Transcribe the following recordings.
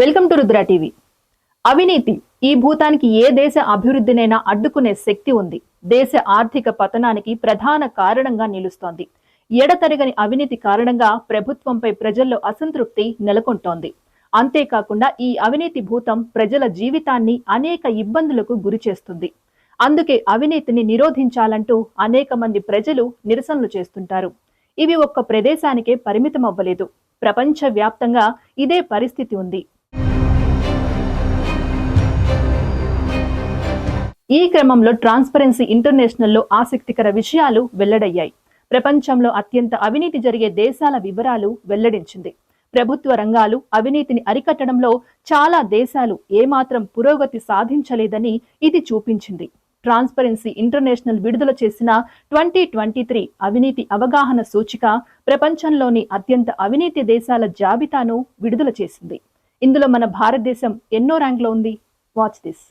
Welcome to Rudra TV. అవినీతి ఈ భూతానికి ఏ దేశ అభివృద్ధినైనా అడ్డుకునే శక్తి ఉంది. దేశ ఆర్థిక పతనానికి ప్రధాన కారణంగా నిలుస్తోంది. ఎడతెరగని అవినీతి కారణంగా ప్రభుత్వంపై ప్రజల్లో అసంతృప్తి నెలకొంటోంది. అంతేకాకుండా ఈ అవినీతి భూతం ప్రజల జీవితాన్ని అనేక ఇబ్బందులకు గురి చేస్తుంది. అందుకే అవినీతిని నిరోధించాలంటూ అనేక మంది ప్రజలు నిరసనలు చేస్తుంటారు. ఇవి ఒక్క ప్రదేశానికే పరిమితం అవ్వలేదు ప్రపంచ వ్యాప్తంగా ఇదే పరిస్థితి ఉంది. ఈ క్రమంలో ట్రాన్స్పరెన్సీ ఇంటర్నేషనల్లో ఆసక్తికర విషయాలు వెల్లడయ్యాయి. ప్రపంచంలో అత్యంత అవినీతి జరిగే దేశాల వివరాలు వెల్లడించింది. ప్రభుత్వ రంగాలు అవినీతిని అరికట్టడంలో చాలా దేశాలు ఏమాత్రం పురోగతి సాధించలేదని ఇది చూపించింది. ట్రాన్స్పరెన్సీ ఇంటర్నేషనల్ విడుదల చేసిన ట్వంటీ ట్వంటీ త్రీ అవినీతి అవగాహన సూచిక ప్రపంచంలోని అత్యంత అవినీతి దేశాల జాబితాను విడుదల చేసింది. ఇందులో మన భారతదేశం ఎన్నో ర్యాంక్లో ఉంది. వాచ్ దిస్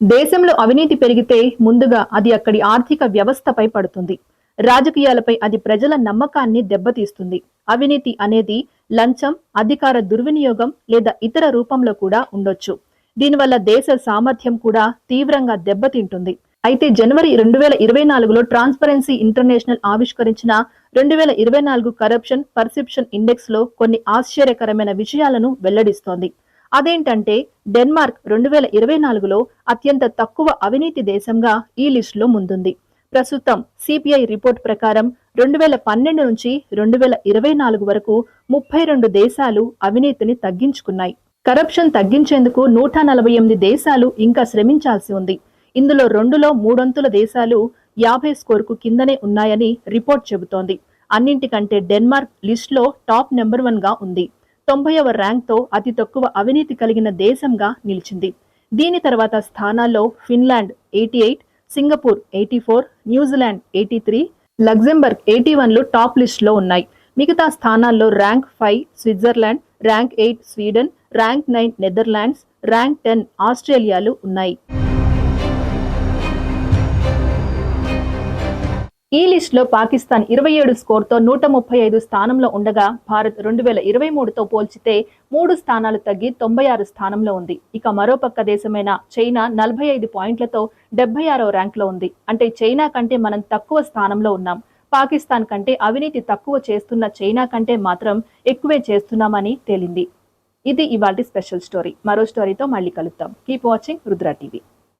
దేశంలో అవినీతి పెరిగితే ముందుగా అది అక్కడి ఆర్థిక వ్యవస్థపై పడుతుంది. రాజకీయాలపై అది ప్రజల నమ్మకాన్ని దెబ్బతీస్తుంది. అవినీతి అనేది లంచం అధికార దుర్వినియోగం లేదా ఇతర రూపంలో కూడా ఉండొచ్చు. దీనివల్ల దేశ సామర్థ్యం కూడా తీవ్రంగా దెబ్బతింటుంది. అయితే జనవరి రెండు వేల ఇరవై నాలుగులో ట్రాన్స్పరెన్సీ ఇంటర్నేషనల్ ఆవిష్కరించిన రెండు వేల ఇరవై నాలుగు కరప్షన్ పర్సెప్షన్ ఇండెక్స్లో కొన్ని ఆశ్చర్యకరమైన విషయాలను వెల్లడిస్తోంది. అదేంటంటే డెన్మార్క్ రెండు వేల ఇరవై నాలుగులో అత్యంత తక్కువ అవినీతి దేశంగా ఈ లిస్టులో ముందుంది. ప్రస్తుతం సిపిఐ రిపోర్ట్ ప్రకారం రెండు వేల పన్నెండు నుంచి రెండు వేల ఇరవై నాలుగు వరకు ముప్పై రెండు దేశాలు అవినీతిని తగ్గించుకున్నాయి. కరప్షన్ తగ్గించేందుకు నూట నలభై ఎనిమిది దేశాలు ఇంకా శ్రమించాల్సి ఉంది. ఇందులో రెండులో మూడొంతుల దేశాలు యాభై స్కోర్కు కిందనే ఉన్నాయని రిపోర్ట్ చెబుతోంది. అన్నింటికంటే డెన్మార్క్ లిస్ట్లో టాప్ నెంబర్ వన్గా ఉంది. తొంభైవ ర్యాంక్తో అతి తక్కువ అవినీతి కలిగిన దేశంగా నిలిచింది. దీని తర్వాత స్థానాల్లో Finland eighty eight Singapore eighty four New Zealand eighty three Luxembourg eighty వన్లు top లిస్ట్లో ఉన్నాయి. మిగతా స్థానాల్లో rank five Switzerland rank eight Sweden rank nine Netherlands rank ten ఆస్ట్రేలియాలు ఉన్నాయి. ఈ లిస్టులో పాకిస్తాన్ ఇరవై ఏడు స్కోర్తో నూట ముప్పై ఐదు స్థానంలో ఉండగా భారత్ రెండు వేల ఇరవై మూడుతో పోల్చితే మూడు స్థానాలు తగ్గి తొంభై ఆరు స్థానంలో ఉంది. ఇక మరోపక్క దేశమైన చైనా నలభై ఐదు పాయింట్లతో డెబ్బై ఆరో ర్యాంక్లో ఉంది. అంటే చైనా కంటే మనం తక్కువ స్థానంలో ఉన్నాం. పాకిస్తాన్ కంటే అవినీతి తక్కువ చేస్తున్న చైనా కంటే మాత్రం ఎక్కువే చేస్తున్నామని తేలింది. ఇది ఇవాటి స్పెషల్ స్టోరీ. మరో స్టోరీతో మళ్ళీ కలుద్దాం. Keep watching Rudra TV.